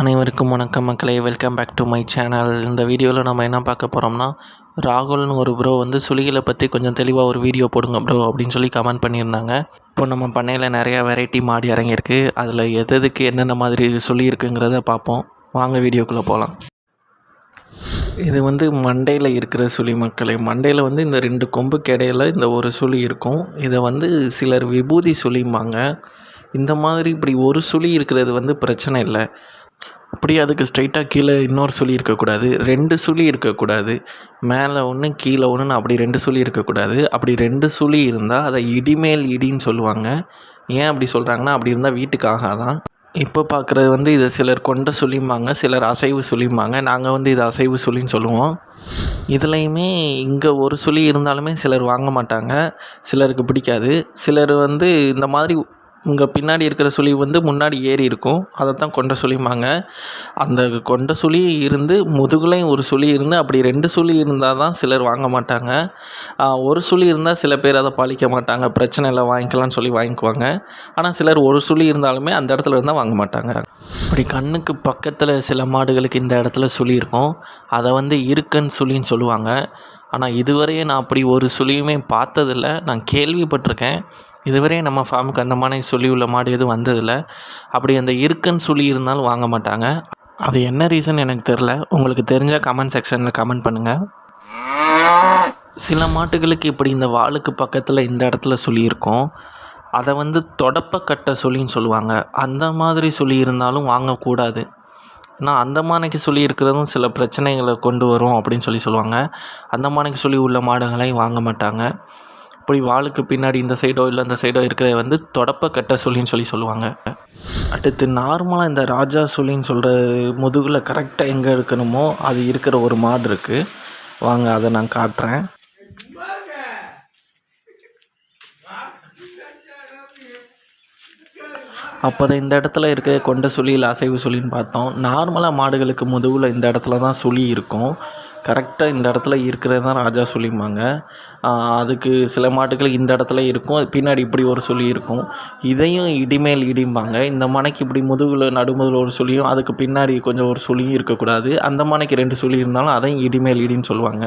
அனைவருக்கும் வணக்கம் மக்களே welcome back to my channel இந்த வீடியோவில் நம்ம என்ன பார்க்க போகிறோம்னா ராகுல்னு ஒரு ப்ரோ வந்து சுளிகளை பற்றி கொஞ்சம் தெளிவாக ஒரு வீடியோ போடுங்க ப்ரோ அப்படின்னு சொல்லி கமெண்ட் பண்ணியிருந்தாங்க. இப்போ நம்ம பண்ணையில் நிறையா வெரைட்டி மாடி இறங்கியிருக்கு அதில் எது எதுக்கு என்னென்ன மாதிரி சொல்லியிருக்குங்கிறத பார்ப்போம். வாங்க வீடியோக்குள்ளே போகலாம் இது வந்து மண்டையில் இருக்கிற சுழி மக்களே. மண்டையில் வந்து இந்த ரெண்டு கொம்புக்கு இடையில இந்த ஒரு சுழி இருக்கும். இதை வந்து சிலர் விபூதி சுழிம்பாங்க. இந்த மாதிரி இப்படி ஒரு சுழி இருக்கிறது வந்து பிரச்சனை இல்லை. அப்படியே அதுக்கு ஸ்ட்ரைட்டாக கீழே இன்னொரு சுழி இருக்கக்கூடாது. ரெண்டு சுழி இருக்கக்கூடாது. மேலே ஒன்று கீழே ஒன்றுன்னு அப்படி ரெண்டு சுழி இருக்கக்கூடாது. அப்படி ரெண்டு சுழி இருந்தால் அதை இடிமேல் இடின்னு சொல்லுவாங்க. ஏன் அப்படி சொல்கிறாங்கன்னா அப்படி இருந்தால் வீட்டுக்கு ஆகாதான். இப்போ பார்க்குறது வந்து இதை சிலர் கொண்ட சொல்லிம்பாங்க சிலர் அசைவு சொல்லிம்பாங்க நாங்கள் வந்து இது அசைவு சுழின்னு சொல்லுவோம். இதுலேயுமே இங்கே ஒரு சுழி இருந்தாலுமே சிலர் வாங்க மாட்டாங்க. சிலருக்கு பிடிக்காது. சிலர் வந்து இந்த மாதிரி இங்கே பின்னாடி இருக்கிற சுழி வந்து முன்னாடி ஏறி இருக்கும். அதை தான் கொண்ட சுழிம்பாங்க. அந்த கொண்ட சுழி இருந்து முதுகுலையும் ஒரு சுழி இருந்து அப்படி ரெண்டு சுழி இருந்தால் தான் சிலர் வாங்க மாட்டாங்க. ஒரு சுழி இருந்தால் சில பேர் அதை பாலிக்க மாட்டாங்க. பிரச்சனை இல்லை வாங்கிக்கலாம்னு சொல்லி வாங்கிக்குவாங்க. ஆனால் சிலர் ஒரு சுழி இருந்தாலுமே அந்த இடத்துல இருந்தால் வாங்க மாட்டாங்க. அப்படி கண்ணுக்கு பக்கத்தில் சில மாடுகளுக்கு இந்த இடத்துல சுழி இருக்கும். அதை வந்து இருக்கன் சுழின்னு சொல்லுவாங்க. ஆனால் இதுவரையே நான் அப்படி ஒரு சுழியுமே பார்த்ததில்ல. நான் கேள்விப்பட்டிருக்கேன். இதுவரையும் நம்ம ஃபார்முக்கு அந்த மாதிரி சுழி உள்ள மாடு எதுவும் வந்ததில்லை. அப்படி அந்த இருக்குன்னு சுழி இருந்தாலும் வாங்க மாட்டாங்க. அது என்ன ரீசன் எனக்கு தெரில உங்களுக்கு தெரிஞ்சால் கமெண்ட் செக்ஷனில் கமெண்ட் பண்ணுங்கள் சில மாட்டுகளுக்கு இப்படி இந்த வாளுக்கு பக்கத்தில் இந்த இடத்துல சொல்லியிருக்கோம் இருக்கும். அதை வந்து தொடப்பக்கட்டை சொல்லின்னு சொல்லுவாங்க. அந்த மாதிரி சொல்லி இருந்தாலும் வாங்கக்கூடாது. ஆனால் அந்தமானைக்கு சொல்லி இருக்கிறதும் சில பிரச்சனைகளை கொண்டு வரும் அப்படின்னு சொல்லி சொல்லுவாங்க. அந்த சொல்லி உள்ள மாடுகளையும் வாங்க மாட்டாங்க. இப்படி வாளுக்கு பின்னாடி இந்த சைடோ இல்லை அந்த சைடோ இருக்கிறத வந்து தொடப்ப கட்ட சொல்லின்னு சொல்லி சொல்லுவாங்க. அடுத்து நார்மலாக இந்த ராஜா சொல்லின்னு சொல்கிற முதுகில் கரெக்டாக எங்கே இருக்கணுமோ அது இருக்கிற ஒரு மாடு இருக்குது வாங்க அதை நான் காட்டுறேன். அப்போ தான் இந்த இடத்துல இருக்க கொண்ட சுழியில் அசைவு சுழின்னு பார்த்தோம். நார்மலாக மாடுகளுக்கு முதுகில் இந்த இடத்துல தான் சுழி இருக்கும். கரெக்டாக இந்த இடத்துல இருக்கிறது தான் ராஜா சொல்லிம்பாங்க அதுக்கு சில மாட்டுகள் இந்த இடத்துல இருக்கும். பின்னாடி இப்படி ஒரு சொல்லி இருக்கும். இதையும் இடிமேல் இடிம்பாங்க. இந்த மனைக்கு இப்படி முதுகில் நடுமுதுகில் ஒரு சுழியும் அதுக்கு பின்னாடி கொஞ்சம் ஒரு சொல்லியும் இருக்கக்கூடாது. அந்த மனைக்கு ரெண்டு சொல்லி இருந்தாலும் அதையும் இடிமேல் இடின்னு சொல்லுவாங்க.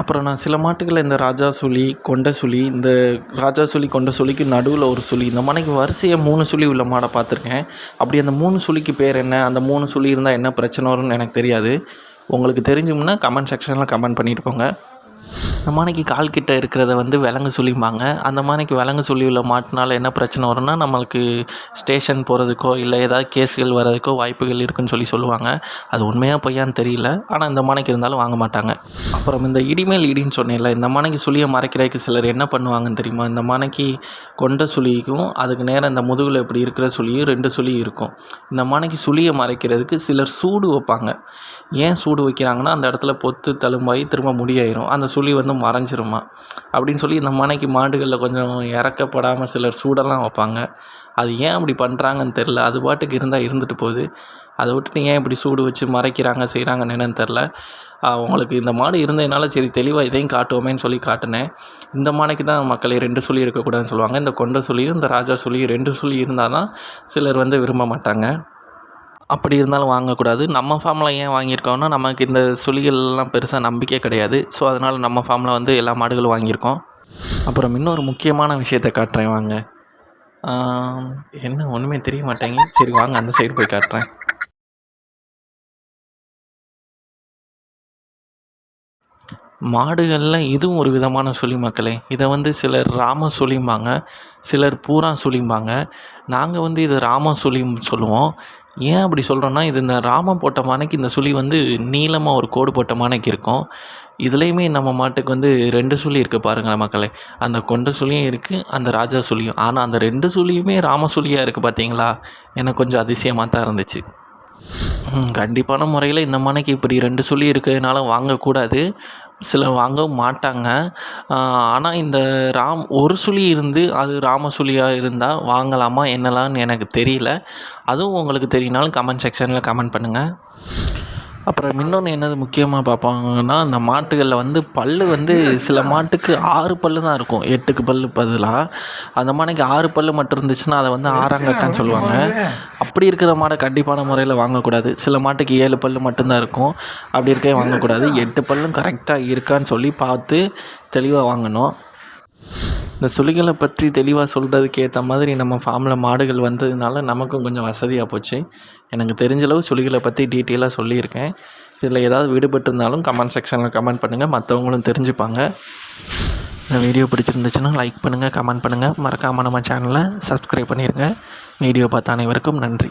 அப்புறம் நான் சில மாட்டுகளில் இந்த ராஜா சுழி கொண்ட சுழி இந்த ராஜா சுழி கொண்ட சுழிக்கு நடுவில் ஒரு சுழி. இந்த மாதிரி வரிசையாக மூணு சுழி உள்ள மாடை பார்த்துருக்கேன். அப்படி அந்த மூணு சுழிக்கு பேர் என்ன அந்த மூணு சுழி இருந்தால் என்ன பிரச்சனை வரும்னு எனக்கு தெரியாது. உங்களுக்கு தெரிஞ்சும்னா கமெண்ட் செக்ஷனில் கமெண்ட் பண்ணிட்டு போங்க. இந்த மானைக்கு கால் கிட்ட இருக்கிறத வந்து விலங்கு சொல்லிம்பாங்க. அந்த மானைக்கு விலங்கு சொல்லி உள்ள மாட்டினால என்ன பிரச்சனை வரும்னா நம்மளுக்கு ஸ்டேஷன் போகிறதுக்கோ இல்லை ஏதாவது கேஸுகள் வர்றதுக்கோ வாய்ப்புகள் இருக்குன்னு சொல்லி சொல்லுவாங்க. அது உண்மையாக பொய்யான்னு தெரியல. ஆனால் இந்த மானைக்கு இருந்தாலும் வாங்க மாட்டாங்க. அப்புறம் இந்த இடிமேல் இடின்னு சொன்னேன்ல இந்த மானைக்கு சுழியை மறைக்கிறதுக்கு சிலர் என்ன பண்ணுவாங்கன்னு தெரியுமா? இந்த மானைக்கு கொண்ட சுழிக்கும் அதுக்கு நேரம் இந்த முதுகில் இப்படி இருக்கிற சுழியும் ரெண்டு சுழியும் இருக்கும். இந்த மானைக்கு சுழியை மறைக்கிறதுக்கு சிலர் சூடு வைப்பாங்க. ஏன் சூடு வைக்கிறாங்கன்னா அந்த இடத்துல பொத்து தழும்பாகி திரும்ப முடியாயிரும் அந்த சுழி வந்து மறைஞ்சிருமா? அப்படின்னு சொல்லி இந்த மனைக்கு மாடுகளில் கொஞ்சம் இறக்கப்படாமல் சிலர் சூடெல்லாம் வைப்பாங்க. அது ஏன் அப்படி பண்ணுறாங்கன்னு தெரில. அது பாட்டுக்கு இருந்தால் இருந்துட்டு போகுது. அதை விட்டுட்டு ஏன் இப்படி சூடு வச்சு மறைக்கிறாங்க செய்கிறாங்கன்னு என்னன்னு தெரில உங்களுக்கு இந்த மாடு இருந்ததுனால சரி தெளிவாக இதையும் காட்டுவோமேன்னு சொல்லி காட்டினேன். இந்த மானைக்கு தான் மக்களை ரெண்டு சொல்லி இருக்கக்கூடாதுன்னு சொல்லுவாங்க. இந்த கொண்ட சொல்லியும் இந்த ராஜா சொல்லியும் ரெண்டு சொல்லி இருந்தால் தான் சிலர் வந்து விரும்ப மாட்டாங்க. அப்படி இருந்தாலும் வாங்கக்கூடாது. நம்ம ஃபார்மில் ஏன் வாங்கியிருக்கோன்னா நமக்கு இந்த சுழிகள்லாம் பெருசாக நம்பிக்கை கிடையாது. ஸோ அதனால் நம்ம ஃபார்மில் வந்து எல்லா மாடுகளும் வாங்கியிருக்கோம். அப்புறம் இன்னொரு முக்கியமான விஷயத்த காட்டுறேன் வாங்க. என்ன ஒன்றுமே தெரிய மாட்டேங்க சரி வாங்க அந்த சைடு போய் காட்டுறேன். மாடுகளில் இதுவும் ஒரு விதமான சுழி மக்களே. இதை வந்து சிலர் ராம சுழிம்பாங்க சிலர் பூரா சுழிம்பாங்க நாங்கள் வந்து இது ராம சுழின்னு சொல்லுவோம். ஏன் அப்படி சொல்கிறோன்னா இது இந்த ராமம் போட்ட மானைக்கு இந்த சுழி வந்து நீளமாக ஒரு கோடு போட்ட மானைக்கு இருக்கும். இதுலேயுமே நம்ம மாட்டுக்கு வந்து ரெண்டு சுழி இருக்குது பாருங்கள் மக்களே. அந்த கொண்ட சுழியும் இருக்குது அந்த ராஜா சுழியும். ஆனால் அந்த ரெண்டு சுழியுமே ராம சுழியாக இருக்குது பார்த்தீங்களா எனக்கு கொஞ்சம் அதிசயமாக தான் இருந்துச்சு. கண்டிப்பான முறையில் இந்த மனைக்கு இப்படி ரெண்டு சுழி இருக்கிறதுனால வாங்கக்கூடாது. சிலர் வாங்க மாட்டாங்க. ஆனால் இந்த ராம் ஒரு சுழி இருந்து அது ராம சுழியாக இருந்தால் வாங்கலாமா என்னலான்னு எனக்கு தெரியல. அதுவும் உங்களுக்கு தெரியினாலும் கமெண்ட் செக்ஷனில் கமெண்ட் பண்ணுங்கள் அப்புறம் இன்னொன்று என்னது முக்கியமாக பார்ப்பாங்கன்னா இந்த மாட்டுகளில் வந்து பல் வந்து சில மாட்டுக்கு ஆறு பல் தான் இருக்கும். எட்டுக்கு பல் பதிலாக அந்த மானைக்கு ஆறு பல் மட்டும் இருந்துச்சுன்னா அதை வந்து ஆறாங்கக்கான்னு சொல்லுவாங்க. அப்படி இருக்கிற மாடை கண்டிப்பான முறையில் வாங்கக்கூடாது. சில மாட்டுக்கு ஏழு பல் மட்டும்தான் இருக்கும். அப்படி இருக்கே வாங்கக்கூடாது. எட்டு பல்லும் கரெக்டாக இருக்கான்னு சொல்லி பார்த்து தெளிவாக வாங்கணும். இந்த சுழிகளை பற்றி தெளிவாக சொல்கிறதுக்கு ஏற்ற மாதிரி நம்ம ஃபார்மில் மாடுகள் வந்ததுனால நமக்கும் கொஞ்சம் வசதியாக போச்சு. எனக்கு தெரிஞ்சளவு சுழிகளை பற்றி டீட்டெயிலாக சொல்லியிருக்கேன். இதில் ஏதாவது விடுபட்டிருந்தாலும் கமெண்ட் செக்ஷனில் கமெண்ட் பண்ணுங்கள் மற்றவங்களும் தெரிஞ்சுப்பாங்க. இந்த வீடியோ பிடிச்சிருந்துச்சுன்னா லைக் பண்ணுங்கள் கமெண்ட் பண்ணுங்கள் மறக்காமல் நம்ம சேனலை சப்ஸ்கிரைப் பண்ணிடுங்க வீடியோ பார்த்த அனைவருக்கும் நன்றி.